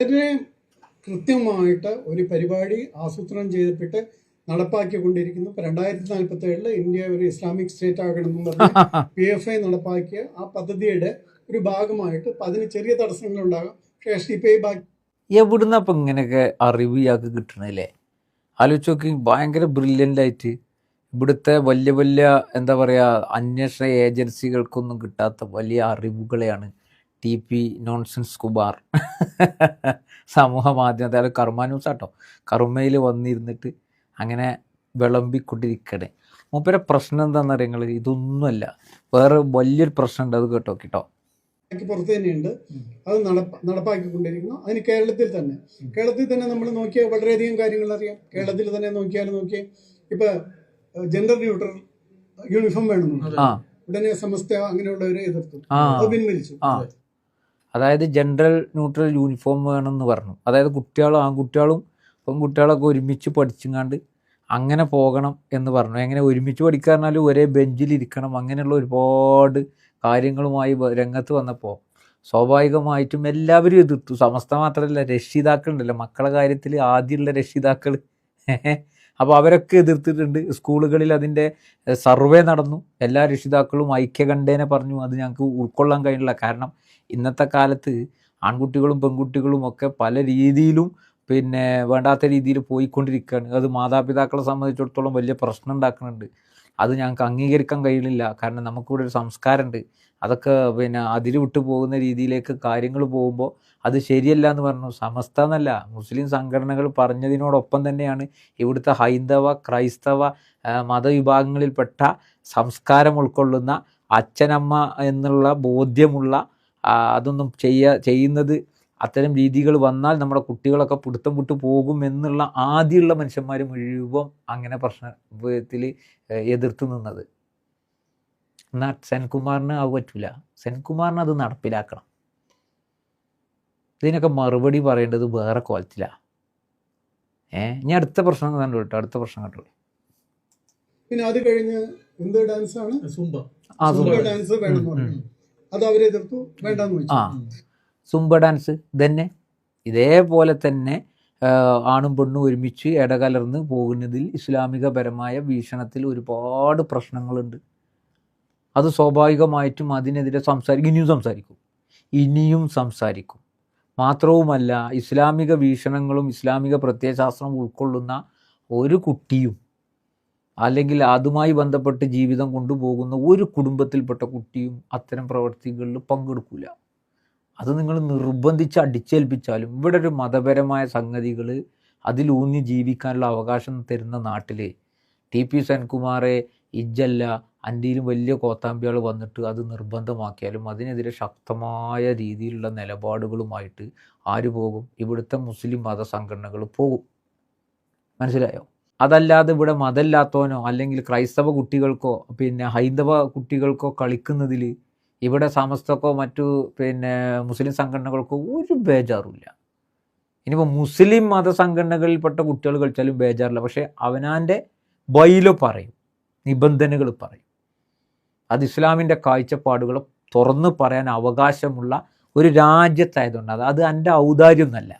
ഇതിനെ കൃത്യമായിട്ട് ഒരു പരിപാടി ആസൂത്രണം ചെയ്തിട്ട് നടപ്പാക്കിക്കൊണ്ടിരിക്കുന്നു. ഇപ്പൊ രണ്ടായിരത്തി നാൽപ്പത്തി ഏഴിൽ ഇന്ത്യ ഒരു ഇസ്ലാമിക് സ്റ്റേറ്റ് ആകണമെന്ന് പറഞ്ഞ് പി എഫ് ഐ നടപ്പാക്കിയ ആ പദ്ധതിയുടെ ഒരു ഭാഗമായിട്ട് അപ്പൊ അതിന് ചെറിയ തടസ്സങ്ങൾ ഉണ്ടാകാം പക്ഷേ എസ് ഡി പി ഐ ബാക്കി എവിടുന്ന അപ്പം ഇങ്ങനെയൊക്കെ അറിവ് ഇയാൾക്ക് കിട്ടണല്ലേ ആലോചിച്ച് നോക്കി ഭയങ്കര ബ്രില്യന്റ് ആയിട്ട് ഇവിടുത്തെ വലിയ വലിയ എന്താ പറയുക അന്വേഷണ ഏജൻസികൾക്കൊന്നും കിട്ടാത്ത വലിയ അറിവുകളെയാണ് ടി പി നോൺസെൻസ് കുമാർ സമൂഹ മാധ്യമ അതായത് കർമ്മ ന്യൂസ് ആട്ടോ. കർമ്മയിൽ വന്നിരുന്നിട്ട് അങ്ങനെ വിളമ്പിക്കൊണ്ടിരിക്കണേ. മൂപ്പരെ പ്രശ്നം എന്താണെന്ന് അറിയങ്ങൾ ഇതൊന്നുമല്ല. വേറെ വലിയൊരു പ്രശ്നമുണ്ട്. അത് കേട്ടോ കേട്ടോ. പുറത്ത് തന്നെയുണ്ട്. അത് നടപ്പ നടപ്പാക്കിക്കൊണ്ടിരിക്കുന്നു. അതിന് കേരളത്തിൽ തന്നെ. കേരളത്തിൽ തന്നെ നമ്മൾ നോക്കിയാൽ വളരെയധികം കാര്യങ്ങൾ അറിയാം. കേരളത്തിൽ തന്നെ നോക്കിയാൽ നോക്കിയാൽ ഇപ്പൊ ജെൻഡർ ന്യൂട്രൽ യൂണിഫോം വേണമെന്നുണ്ട്. ഉടനെ സമസ്ത അങ്ങനെയുള്ളവരെ എതിർത്തു അത് പിൻവലിച്ചു. അതായത് ജനറൽ ന്യൂട്രൽ യൂണിഫോം വേണമെന്ന് പറഞ്ഞു. അതായത് കുട്ടികളും ആൺകുട്ടികളും പെൺകുട്ടികളൊക്കെ ഒരുമിച്ച് പഠിച്ചുങ്ങാണ്ട് അങ്ങനെ പോകണം എന്ന് പറഞ്ഞു. എങ്ങനെ ഒരുമിച്ച് പഠിക്കുക പറഞ്ഞാൽ ഒരേ ബെഞ്ചിലിരിക്കണം അങ്ങനെയുള്ള ഒരുപാട് കാര്യങ്ങളുമായി രംഗത്ത് വന്നപ്പോൾ സ്വാഭാവികമായിട്ടും എല്ലാവരും എതിർത്തു. സമസ്ത മാത്രമല്ല രക്ഷിതാക്കളുണ്ടല്ലോ. മക്കളെ കാര്യത്തിൽ ആദ്യമുള്ള രക്ഷിതാക്കൾ അപ്പോൾ അവരൊക്കെ എതിർത്തിട്ടുണ്ട്. സ്കൂളുകളിൽ അതിന്റെ സർവേ നടന്നു. എല്ലാ രക്ഷിതാക്കളും ഐക്യകണ്ഠേനെ പറഞ്ഞു. അത് ഞങ്ങൾക്ക് ഉൾക്കൊള്ളാൻ കഴിയില്ല കാരണം ഇന്നത്തെ കാലത്ത് ആൺകുട്ടികളും പെൺകുട്ടികളും ഒക്കെ പല രീതിയിലും പിന്നെ വേണ്ടാത്ത രീതിയിൽ പോയിക്കൊണ്ടിരിക്കുകയാണ്. അത് മാതാപിതാക്കളെ സംബന്ധിച്ചിടത്തോളം വലിയ പ്രശ്നം ഉണ്ടാക്കുന്നുണ്ട്. അത് ഞങ്ങൾക്ക് അംഗീകരിക്കാൻ കഴിയുന്നില്ല. കാരണം നമുക്കിവിടെ ഒരു സംസ്കാരമുണ്ട്. അതൊക്കെ പിന്നെ അതിര് വിട്ടു പോകുന്ന രീതിയിലേക്ക് കാര്യങ്ങൾ പോകുമ്പോൾ അത് ശരിയല്ല എന്ന് പറഞ്ഞു. സമസ്ത എന്നല്ല മുസ്ലിം സംഘടനകൾ പറഞ്ഞതിനോടൊപ്പം തന്നെയാണ് ഇവിടുത്തെ ഹൈന്ദവ ക്രൈസ്തവ മതവിഭാഗങ്ങളിൽപ്പെട്ട സംസ്കാരം ഉൾക്കൊള്ളുന്ന അച്ഛനമ്മ എന്നുള്ള ബോധ്യമുള്ള അതൊന്നും ചെയ്യ ചെയ്യുന്നത് അത്തരം രീതികൾ വന്നാൽ നമ്മുടെ കുട്ടികളൊക്കെ പിടുത്തം വിട്ടു പോകും എന്നുള്ള ആദ്യമുള്ള മനുഷ്യന്മാർ മുഴുവൻ അങ്ങനെ പ്രശ്നത്തിൽ എതിർത്ത് നിന്നത്. എന്നാൽ സെൻകുമാറിന് അത് പറ്റൂല. സെൻകുമാറിന് അത് നടപ്പിലാക്കണം. ഇതിനൊക്കെ മറുപടി പറയേണ്ടത് വേറെ കോലത്തിലാണ് ഏ ഇനി അടുത്ത പ്രശ്നം കണ്ടു കേട്ടോ അടുത്ത പ്രശ്നം കേട്ടോ പിന്നെ അത് കഴിഞ്ഞ് എന്ത് ഡാൻസ് ആണ് സുംബ. ആ സുംബ ഡാൻസ് വേണം അത് അവരെ എതിർത്തു. വേണ്ടെന്ന് വെച്ചു ആ. സുംബ ഡാൻസ് തന്നെ ഇതേപോലെ തന്നെ ആണും പെണ്ണും ഒരുമിച്ച് ഇടകലർന്ന് പോകുന്നതിൽ ഇസ്ലാമികപരമായ വീക്ഷണത്തിൽ ഒരുപാട് പ്രശ്നങ്ങളുണ്ട്. അത് സ്വാഭാവികമായിട്ടും അതിനെതിരെ സംസാരിക്കും ഇനിയും സംസാരിക്കും. ഇനിയും സംസാരിക്കും. മാത്രവുമല്ല ഇസ്ലാമിക വീക്ഷണങ്ങളും ഇസ്ലാമിക പ്രത്യയശാസ്ത്രവും ഉൾക്കൊള്ളുന്ന ഒരു കുട്ടിയും അല്ലെങ്കിൽ അതുമായി ബന്ധപ്പെട്ട് ജീവിതം കൊണ്ടുപോകുന്ന ഒരു കുടുംബത്തിൽപ്പെട്ട കുട്ടിയും അത്തരം പ്രവർത്തികളിൽ പങ്കെടുക്കില്ല അത് നിങ്ങൾ നിർബന്ധിച്ച് അടിച്ചേൽപ്പിച്ചാലും ഇവിടെ ഒരു മതപരമായ സംഗതികൾ അതിലൂന്നി ജീവിക്കാനുള്ള അവകാശം തരുന്ന നാട്ടിൽ ടി പി സെൻകുമാറെ ഇജ്ജല്ല അന്റെയിലും വലിയ കോത്താമ്പികൾ വന്നിട്ട് അത് നിർബന്ധമാക്കിയാലും അതിനെതിരെ ശക്തമായ രീതിയിലുള്ള നിലപാടുകളുമായിട്ട് ആര് പോകും? ഇവിടുത്തെ മുസ്ലിം മത സംഘടനകൾ പോകും. മനസ്സിലായോ? അതല്ലാതെ ഇവിടെ മതമില്ലാത്തവനോ അല്ലെങ്കിൽ ക്രൈസ്തവ കുട്ടികൾക്കോ പിന്നെ ഹൈന്ദവ കുട്ടികൾക്കോ കളിക്കുന്നതിൽ ഇവിടെ സമസ്തക്കോ മറ്റു പിന്നെ മുസ്ലിം സംഘടനകൾക്കോ ഒരു ബേജാറുമില്ല. ഇനിയിപ്പോൾ മുസ്ലിം മതസംഘടനകളിൽപ്പെട്ട കുട്ടികൾ കളിച്ചാലും ബേജാറില്ല. പക്ഷേ അവനാന്റെ ബൈലോ പറയും നിബന്ധനകൾ പറയും. അത് ഇസ്ലാമിന്റെ കാഴ്ചപ്പാടുകൾ തുറന്ന് പറയാൻ അവകാശമുള്ള ഒരു രാജ്യത്തായതുകൊണ്ട് അത് അത് എന്റെ ഔദാര്യം എന്നല്ല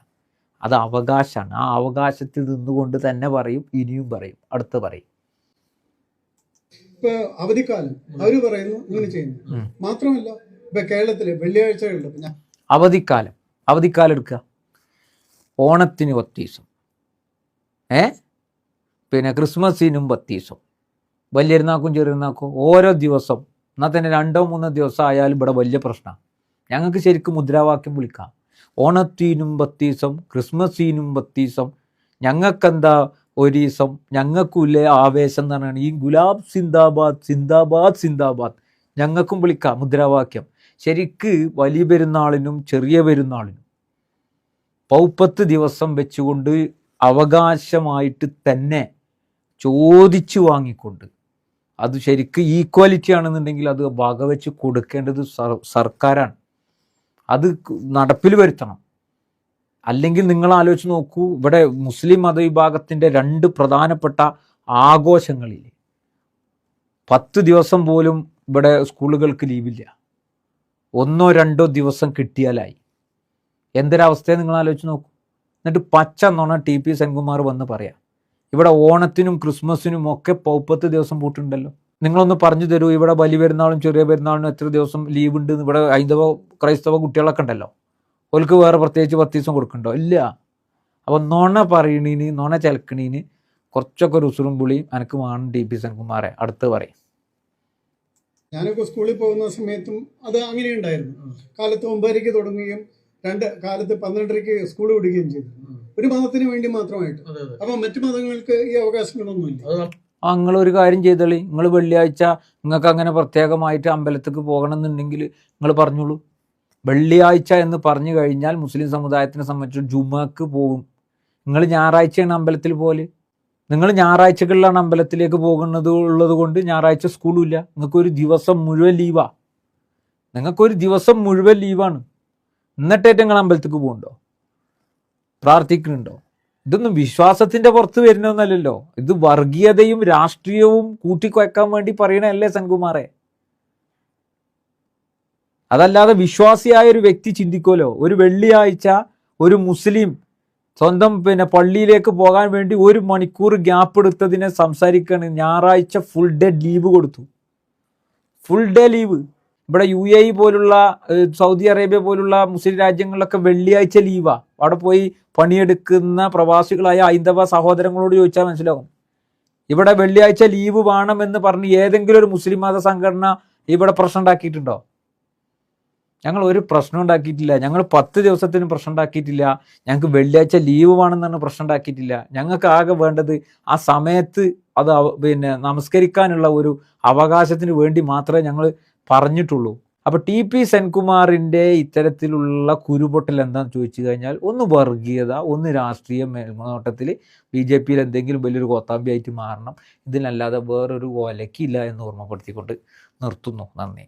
അത് അവകാശമാണ്. ആ അവകാശത്തിൽ നിന്നുകൊണ്ട് തന്നെ പറയും ഇനിയും പറയും അടുത്ത് പറയും. ഇപ്പൊ അവധിക്കാലം. അവർ പറയുന്നു ഇങ്ങനെ ചെയ്യുന്നു. ഉം. മാത്രമല്ല ഇപ്പൊ കേരളത്തിൽ വെള്ളിയാഴ്ചകളിൽ ഇപ്പൊ ഞാൻ അവധിക്കാലം. അവധിക്കാലം എടുക്കുക ഓണത്തിന് പത്തീസം. ഏ? പിന്നെ ക്രിസ്മസിനും പത്തീസം. വലിയരുന്നാക്കും ചെറിയനാക്കും ചെറിയൊരുന്നാക്കും ഓരോ ദിവസം. എന്നാൽ തന്നെ രണ്ടോ മൂന്നോ ദിവസം ആയാലും ഇവിടെ വലിയ പ്രശ്നമാണ്. ഞങ്ങൾക്ക് ശരിക്കും മുദ്രാവാക്യം വിളിക്കാം. ഓണത്തിനും ബത്തീസം ക്രിസ്മസിനും ബത്തീസം ഞങ്ങൾക്കെന്താ ഒരീസം ഞങ്ങൾക്കുള്ള ആവേശം എന്ന് പറയുന്നത് ഈ ഗുലാബ് സിന്ദാബാദ് സിന്ദാബാദ് സിന്ദാബാദ്. ഞങ്ങൾക്കും വിളിക്കാം മുദ്രാവാക്യം. ശരിക്ക് വലിയ പെരുന്നാളിനും ചെറിയ പെരുന്നാളിനും പൗപ്പത്ത് ദിവസം വെച്ചുകൊണ്ട് അവകാശമായിട്ട് തന്നെ ചോദിച്ചു വാങ്ങിക്കൊണ്ട് അത് ശരിക്ക് ഈക്വാലിറ്റി ആണെന്നുണ്ടെങ്കിൽ അത് വകവെച്ച് കൊടുക്കേണ്ടത് സർ- സർക്കാരാണ്. അത് നടപ്പിൽ വരുത്തണം. അല്ലെങ്കിൽ നിങ്ങൾ ആലോചിച്ച് നോക്കൂ ഇവിടെ മുസ്ലിം മതവിഭാഗത്തിന്റെ രണ്ട് പ്രധാനപ്പെട്ട ആഘോഷങ്ങളിൽ പത്ത് ദിവസം പോലും ഇവിടെ സ്കൂളുകൾക്ക് ലീവില്ല. ഒന്നോ രണ്ടോ ദിവസം കിട്ടിയാലായി. എന്തൊരവസ്ഥയെ നിങ്ങൾ ആലോചിച്ച് നോക്കൂ. എന്നിട്ട് പച്ച നുണ ടി പി സെൻകുമാർ വന്ന് പറയാം ഇവിടെ ഓണത്തിനും ക്രിസ്മസിനും ഒക്കെ പൗപ്പത്ത് ദിവസം പൂട്ടുണ്ടല്ലോ നിങ്ങളൊന്ന് പറഞ്ഞു തരൂ ഇവിടെ വലിയ പെരുന്നാളും ചെറിയ പെരുന്നാളിനും എത്ര ദിവസം ലീവ് ഉണ്ട് ഇവിടെ ഹൈന്ദവ ക്രൈസ്തവ കുട്ടികളൊക്കെ ഉണ്ടല്ലോ. ഓൽക്ക് വേറെ പ്രത്യേകിച്ച് പത്ത് ദിവസം കൊടുക്കണ്ടോ? ഇല്ല. അപ്പോൾ നുണ പറയണീന് നുണ ചലക്കണീന് കുറച്ചൊക്കെ ഒരു ഉസുറും പുളിയും എനിക്ക് വേണം ഡി പി സെൻകുമാറെ അടുത്ത് പറയും. ഞാനൊക്കെ സ്കൂളിൽ പോകുന്ന സമയത്തും അത് അങ്ങനെ ഉണ്ടായിരുന്നു. കാലത്ത് ഒമ്പതരയ്ക്ക് തുടങ്ങുകയും രണ്ട് കാലത്ത് പന്ത്രണ്ടരയ്ക്ക് സ്കൂൾ വിടുകയും ചെയ്തു. ഒരു മതത്തിന് വേണ്ടി മാത്രമായിട്ട്. അപ്പൊ മറ്റു മതങ്ങൾക്ക് ഈ അവകാശങ്ങളൊന്നുമില്ല. ആ നിങ്ങൾ ഒരു കാര്യം ചെയ്തോളി. നിങ്ങൾ വെള്ളിയാഴ്ച നിങ്ങൾക്ക് അങ്ങനെ പ്രത്യേകമായിട്ട് അമ്പലത്തേക്ക് പോകണം എന്നുണ്ടെങ്കിൽ നിങ്ങൾ പറഞ്ഞോളൂ. വെള്ളിയാഴ്ച എന്ന് പറഞ്ഞു കഴിഞ്ഞാൽ മുസ്ലിം സമുദായത്തിനെ സംബന്ധിച്ച് ജുമക്ക് പോകും. നിങ്ങൾ ഞായറാഴ്ചയാണ് അമ്പലത്തിൽ പോലെ നിങ്ങൾ ഞായറാഴ്ചകളിലാണ് അമ്പലത്തിലേക്ക് പോകുന്നത് ഉള്ളത് കൊണ്ട് ഞായറാഴ്ച സ്കൂളും ഇല്ല. നിങ്ങൾക്കൊരു ദിവസം മുഴുവൻ ലീവാ നിങ്ങൾക്കൊരു ദിവസം മുഴുവൻ ലീവാണ് എന്നിട്ടേറ്റ് നിങ്ങൾ അമ്പലത്തേക്ക് പോകുന്നുണ്ടോ പ്രാർത്ഥിക്കുന്നുണ്ടോ? ഇതൊന്നും വിശ്വാസത്തിന്റെ പുറത്ത് വരുന്നൊന്നല്ലല്ലോ. ഇത് വർഗീയതയും രാഷ്ട്രീയവും കൂട്ടിക്കുഴക്കാൻ വേണ്ടി പറയണല്ലേ സെൻകുമാറെ? അതല്ലാതെ വിശ്വാസിയായ ഒരു വ്യക്തി ചിന്തിക്കുമല്ലോ. ഒരു വെള്ളിയാഴ്ച ഒരു മുസ്ലിം സ്വന്തം പിന്നെ പള്ളിയിലേക്ക് പോകാൻ വേണ്ടി ഒരു മണിക്കൂർ ഗ്യാപ്പ് എടുത്തതിനെ സംസാരിക്കാണ് ഞായറാഴ്ച ഫുൾ ഡേ ലീവ് കൊടുത്തു. ഫുൾ ഡേ ലീവ് ഇവിടെ യു എ ഇ പോലുള്ള സൗദി അറേബ്യ പോലുള്ള മുസ്ലിം രാജ്യങ്ങളിലൊക്കെ വെള്ളിയാഴ്ച ലീവാ. അവിടെ പോയി പണിയെടുക്കുന്ന പ്രവാസികളായ ഹൈന്ദവ സഹോദരങ്ങളോട് ചോദിച്ചാൽ മനസ്സിലാവും. ഇവിടെ വെള്ളിയാഴ്ച ലീവ് വേണമെന്ന് പറഞ്ഞ് ഏതെങ്കിലും ഒരു മുസ്ലിം മത സംഘടന ഇവിടെ പ്രശ്നം ഉണ്ടാക്കിയിട്ടുണ്ടോ? ഞങ്ങൾ ഒരു പ്രശ്നം ഉണ്ടാക്കിയിട്ടില്ല. ഞങ്ങൾ പത്ത് ദിവസത്തിന് പ്രശ്നം ഉണ്ടാക്കിയിട്ടില്ല. ഞങ്ങൾക്ക് വെള്ളിയാഴ്ച ലീവ് വേണമെന്നാണ് പ്രശ്നം ഉണ്ടാക്കിയിട്ടില്ല. ഞങ്ങൾക്ക് ആകെ വേണ്ടത് ആ സമയത്ത് അത് പിന്നെ നമസ്കരിക്കാനുള്ള ഒരു അവകാശത്തിന് വേണ്ടി മാത്രമേ ഞങ്ങൾ പറഞ്ഞിട്ടുള്ളൂ. അപ്പോൾ ടി പി സെൻകുമാറിന്റെ ഇത്തരത്തിലുള്ള കുരുപൊട്ടൽ എന്താണെന്ന് ചോദിച്ചു കഴിഞ്ഞാൽ ഒന്ന് വർഗീയത ഒന്ന് രാഷ്ട്രീയ മേൽനോട്ടത്തിൽ ബി ജെ പിയിൽ എന്തെങ്കിലും വലിയൊരു കോത്താമ്പിയായിട്ട് മാറണം. ഇതിനല്ലാതെ വേറൊരു ഒലക്കില്ല എന്ന് ഓർമ്മപ്പെടുത്തിക്കൊണ്ട് നിർത്തുന്നു. നന്ദി.